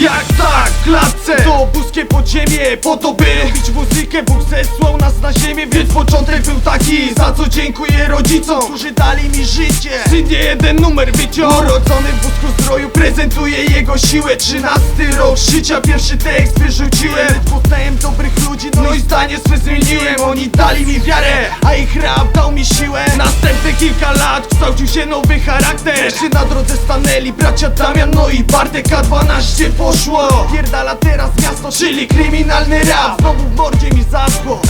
Jak tak, klatce? To boskie podziemie Po to by robić muzykę. Bóg zesłał nas na ziemię Więc początek był taki. Za co dziękuję rodzicom Którzy dali mi życie. Syn nie jeden numer wyciął. Urodzony w bosku zdroju Prezentuje jego siłę. Trzynasty rok życia Pierwszy tekst wyrzuciłem. Lecz poznałem dobrych ludzi No i zdanie swe zmieniłem. Oni dali mi wiarę A ich rap dał mi siłę. Następne kilka lat Kształcił się nowy charakter. Wreszcie na drodze stanęli bracia Damian No i Bartek A12 poszło? Pierdala teraz miasto Czyli kryminalny rap. Znowu w mordzie mi zaschło.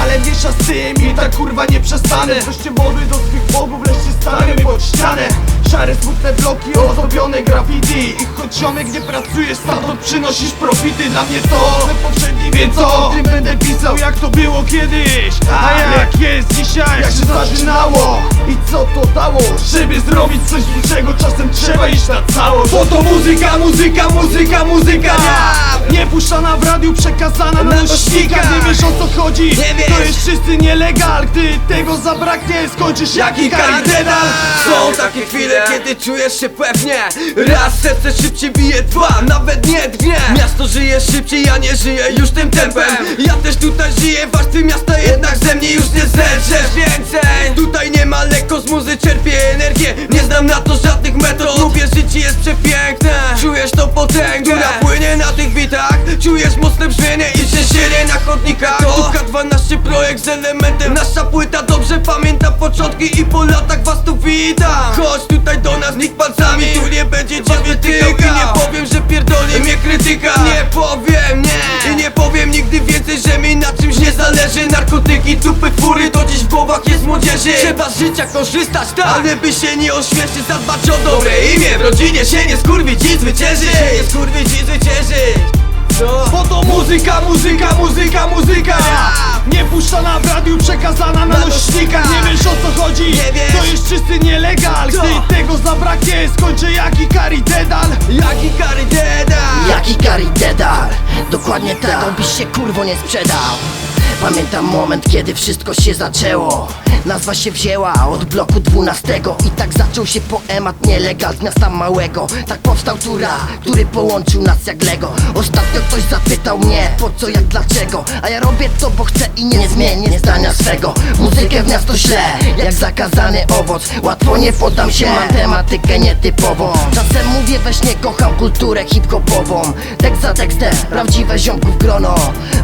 Ale mniejsza z tym i tak kurwa nie przestanę. Wreszcie modły do swych bogów Wreszcie stanę pod ścianę. Szare smutne bloki ozdobione graffiti. I choć ziomek nie pracujesz stamtąd przynosisz profity. Dla mnie to we poprzednim Więc co? O tym będę pisał jak to było kiedyś. A jak jest dzisiaj? Jak się zaczynało? I co to dało? Żeby zrobić coś większego czasem trzeba iść na całość Bo to muzyka, muzyka, muzyka, muzyka Nie puszczana w radiu, przekazana na nośnikach Nie wiesz o co chodzi? Nie wiesz. To jest czysty nielegal Gdy tego zabraknie skończysz jak i karidedal Są takie chwile, kiedy czujesz się pewnie Raz serce szybciej bije, dwa, nawet nie dwie Miasto żyje szybciej, ja nie żyję już tym tempem Ja też tutaj żyję, warstwy miasta jednak ze mnie już nie zedrzesz więcej? Tutaj nie ma lekko z muzy, czerpię energię. Nie znam na to żadnych metod. Lubię życie jest przepiękne. Czujesz to potęgę. Która płynie na tych bitach. Czujesz mocne brzmienie i trzęsienie na chodnikach. To K12 projekt z elementem. Nasza płyta dobrze pamięta początki I po latach was tu witam. Chodź tutaj do nas, nikt palcami. Tu nie będzie ciebie tykał I nie powiem, że pierdoli mnie krytyka. Nie powiem, nie. I nie powiem nigdy więcej, że mi na czymś nie zależy Narkotyki, tupy, fury To dziś w głowach jest młodzieży. Trzeba z życia korzystać, tak. Ale by się nie ośmieszyć, zadbać o dobre imię W rodzinie się nie skurwić i zwyciężyć. Się nie skurwić i zwyciężyć? Bo to muzyka, muzyka, muzyka, muzyka. Nie puszczana w radiu, przekazana na nośnikach. Nie wiesz o co chodzi? Nie wiesz. To jest czysty nielegal? Gdy tego zabraknie, skończę jak i karidedal Jaki kary deda Jaki Gary Dedal. Dokładnie tak, on byś się kurwo nie sprzedał Pamiętam moment, kiedy wszystko się zaczęło. Nazwa się wzięła od bloku 12 I tak zaczął się poemat nielegal z miasta małego. Tak powstał tu rap, który połączył nas jak Lego. Ostatnio ktoś zapytał mnie po co, jak, dlaczego? A ja robię to, bo chcę i nie zmienię zdania swego. Muzykę w miasto śle, jak zakazany owoc. Łatwo nie poddam się, mam tematykę nietypową Czasem mówię weź nie kocham kulturę hip-hopową. Tekst za tekstem, prawdziwe ziomków grono.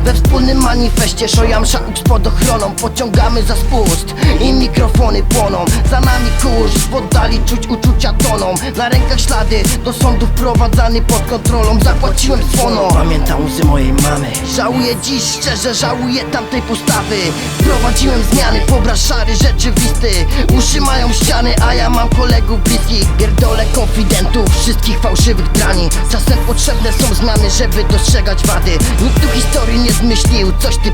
We wspólnym manifestie szojam szank pod ochroną Pociągamy za spust i mikrofony płoną. Za nami kurz, w oddali czuć uczucia toną. Na rękach ślady, do sądu wprowadzany pod kontrolą. Zapłaciłem słono Pamiętam łzy mojej mamy. Żałuję dziś, szczerze żałuję tamtej postawy Wprowadziłem zmiany, pobraz szary, rzeczywisty. Uszy mają ściany, a ja mam kolegów bliskich. Pierdolę konfidentów, wszystkich fałszywych drani. Czasem potrzebne są zmiany, żeby dostrzegać wady. Nikt tu historii nie zmyślił, coś ty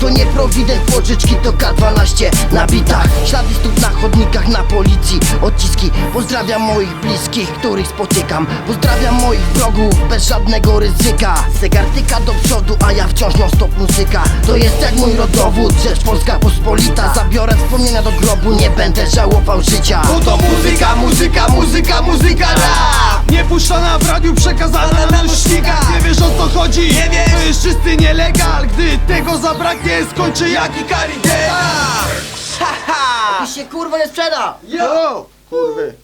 To nie prowident pożyczki, to K12 na bitach. Ślady stóp na chodnikach, na policji. Odciski, pozdrawiam moich bliskich, których spotykam. Pozdrawiam moich wrogów, bez żadnego ryzyka. Zegar tyka do przodu, a ja wciąż non stop muzyka. To jest jak mój rodowód, rzecz polska pospolita. Zabiorę wspomnienia do grobu, nie będę żałował życia. Bo to muzyka, muzyka, muzyka, muzyka rap. Nie puszczana w radiu, przekazana na Nie wiesz o co chodzi? Nie wiesz. To jest czysty nielegal Gdy zabraknie, skończę jak i karidedal Ty się kurwa nie sprzeda! Yo! Kurwy